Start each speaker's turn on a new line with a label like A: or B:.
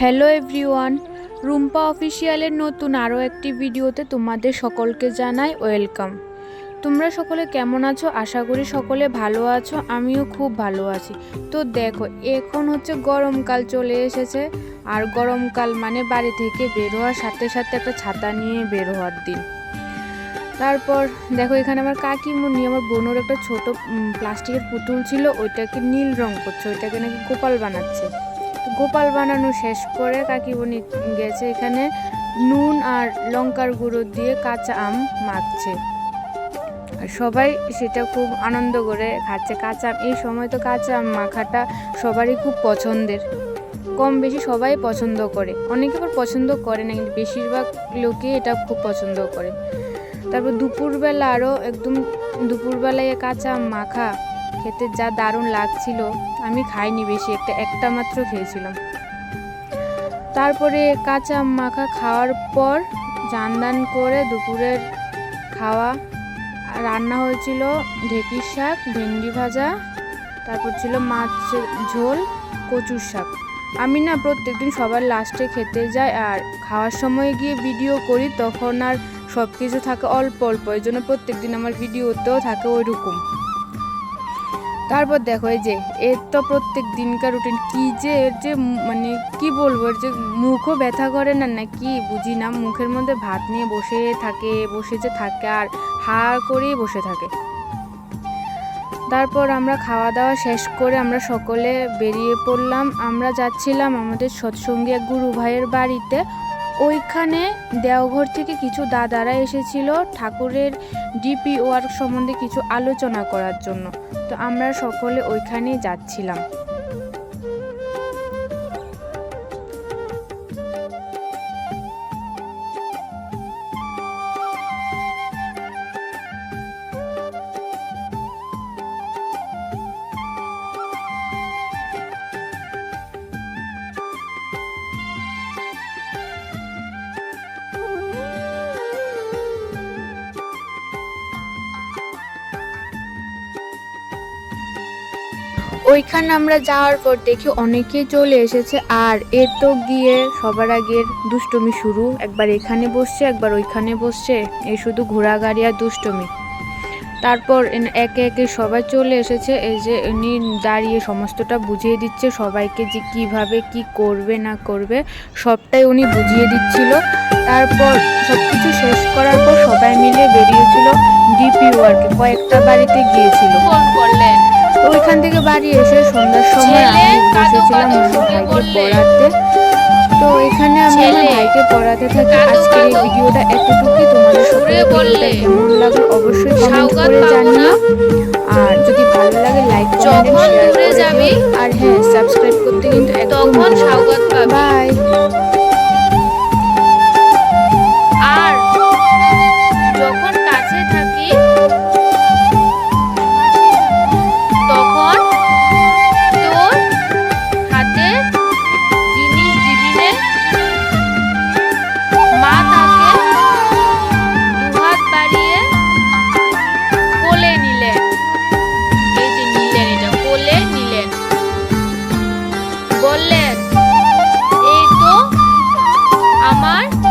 A: Hello everyone Rumpa অফিসিয়ালের নতুন আরও একটি ভিডিওতে তোমাদের সকলকে জানাই ওয়েলকাম তোমরা সকলে কেমন আছো? আশা করি সকলে ভালো আছো, আমিও খুব ভালো আছি। তো দেখো, এখন হচ্ছে গরমকাল চলে এসেছে। আর গরমকাল মানে বাড়ি থেকে বের হওয়ার সাথে সাথে একটা ছাতা নিয়ে বের হওয়ার দিন। তারপর দেখো, এখানে আমার কাকিমুনি, আমার বোনের একটা ছোট প্লাস্টিকের পুতুল ছিল, ওইটাকে নীল রং করছে, ওইটাকে নাকি গোপাল বানাচ্ছে। গোপাল বানানো শেষ করে কাকিমুনি গেছে এখানে। নুন আর লঙ্কার গুঁড়ো দিয়ে কাঁচা আম মাখছে। সবাই সেটা খুব আনন্দ করে খাচ্ছে। কাঁচা আম, এই সময় তো কাঁচা আম মাখাটা সবারই খুব পছন্দের। কম বেশি সবাই পছন্দ করে। অনেকে আবার পছন্দ করে না, কিন্তু বেশিরভাগ লোকই এটা খুব পছন্দ করে। তারপর দুপুরবেলা আরও একদম দুপুরবেলায় কাঁচা আম মাখা খেতে যা দারুণ লাগছিল, আমি খাইনি বেশি, একটা একটা মাত্র খেয়েছিলাম। তারপরে কাঁচা মাখা খাওয়ার পর জান দান করে দুপুরের খাওয়া, রান্না হয়েছিল ঢেঁকির শাক, ভেন্ডি ভাজা, তারপর ছিল মাছের ঝোল, কচুর শাক। আমি না প্রত্যেকদিন সবার লাস্টে খেতে যাই আর খাওয়ার সময় গিয়ে ভিডিও করি, তখন আর সব কিছু থাকে অল্প অল্প এই জন্য প্রত্যেকদিন আমার ভিডিওতেও থাকে ওই রকম তারপর দেখো এই যে, এর তো প্রত্যেক দিনকার রুটিন কি যে এর যে মানে কি বলব, এর যে মুখও ব্যথা করে না না কি বুঝি না, মুখের মধ্যে ভাত নিয়ে বসে থাকে, বসে যে থাকে আর হা করেই বসে থাকে। তারপর আমরা খাওয়া দাওয়া শেষ করে আমরা সকলে বেরিয়ে পড়লাম। আমরা যাচ্ছিলাম আমাদের সৎসঙ্গী এক গুরু ভাইয়ের বাড়িতে। ওইখানে দেওঘর থেকে কিছু দাদারা এসেছিল ঠাকুরের ডিপি ওয়ার্ক সম্বন্ধে কিছু আলোচনা করার জন্য। তো আমরা সকলে ওইখানে যাচ্ছিলাম। ওইখানে আমরা যাওয়ার পর দেখি অনেকেই চলে এসেছে, আর এ তো গিয়ে সবার আগের দুষ্টমি শুরু। একবার এখানে বসছে, একবার ওইখানে বসছে এই শুধু ঘোড়াগাড়ি আর দুষ্টমি। তারপর একে একে সবাই চলে এসেছে, এই যে উনি দাঁড়িয়ে সমস্তটা বুঝিয়ে দিচ্ছে, সবাইকে যে কীভাবে কি করবে, না করবে, সবটাই উনি বুঝিয়ে দিচ্ছিল। তারপর সব কিছু শেষ করার পর সবাই মিলে বেরিয়েছিল ডিপি ওয়ার্কে, কয়েকটা বাড়িতে গিয়েছিল।
B: ফোন করলেন।
A: ওইখান থেকে বাড়ি এসে সন্ধ্যার সময় আমি বসেছিলাম আমার ভাইকে পড়াতে। তো এখানে আমি আমার ভাইকে পড়াতে থাকি। আজকের এই। ভিডিওটা এতটুকুই। তোমাদের সকলের
B: বললে।
A: কেমন লাগল অবশ্যই কমেন্ট করে জানিও। আর যদি ভালো লাগে লাইক কমেন্ট শেয়ার করে
B: যাবি,
A: আর হ্যাঁ সাবস্ক্রাইব করতে কিন্তু একদম বাই
B: আমার